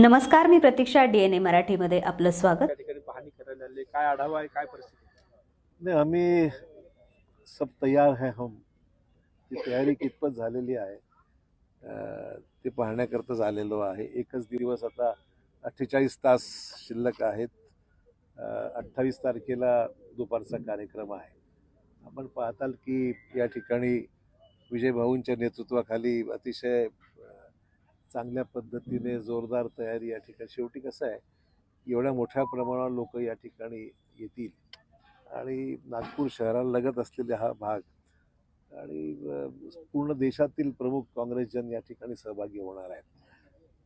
नमस्कार मी प्रतीक्षा डीएनए मराठीमध्ये आपलं स्वागत. त्या ठिकाणी पाहणी करायला आले. काय आढावा आहे? काय परिस्थिती? नाही आम्ही सब तयार है हम. ती तयारी कितपत झालेली आहे अं, ते पाहण्याकरताच आलेलो आहे. एकच दिवस आता अठ्ठेचाळीस तास शिल्लक आहेत. अठ्ठावीस तारखेला दुपारचा कार्यक्रम आहे. आपण पाहताल की या ठिकाणी विजय भाऊंच्या नेतृत्वाखाली अतिशय चांगल्या पद्धतीने जोरदार तयारी या ठिकाणी. शेवटी कसं आहे एवढ्या मोठ्या प्रमाणावर लोक या ठिकाणी येतील. आणि नागपूर शहराला लगत असलेला हा भाग आणि पूर्ण देशातील प्रमुख काँग्रेसजन या ठिकाणी सहभागी होणार आहेत.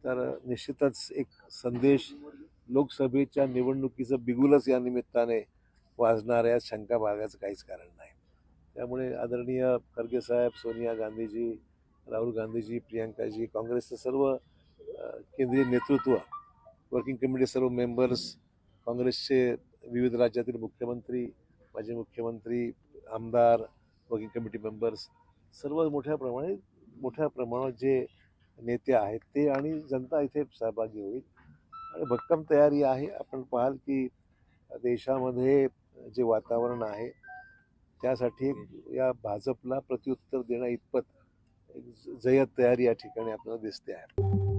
तर निश्चितच एक संदेश लोकसभेच्या निवडणुकीचं बिगुलच या निमित्ताने वाजणार आहे शंका भागायचं काहीच कारण नाही. त्यामुळे आदरणीय खरगे साहेब सोनिया गांधीजी राहुल गांधीजी प्रियांकाजी काँग्रेसचं सर्व केंद्रीय नेतृत्व वर्किंग कमिटी सर्व मेंबर्स काँग्रेसचे विविध राज्यातील मुख्यमंत्री माजी मुख्यमंत्री आमदार वर्किंग कमिटी मेंबर्स सर्व मोठ्या प्रमाणे मोठ्या प्रमाणात जे नेते आहेत ते आणि जनता इथे सहभागी होईल. आणि भक्कम तयारी आहे. आपण पाहाल की देशामध्ये जे वातावरण आहे त्यासाठी या भाजपला प्रत्युत्तर देण्या इतपत एक जय्यत तयारी या ठिकाणी आपल्याला दिसते आहे.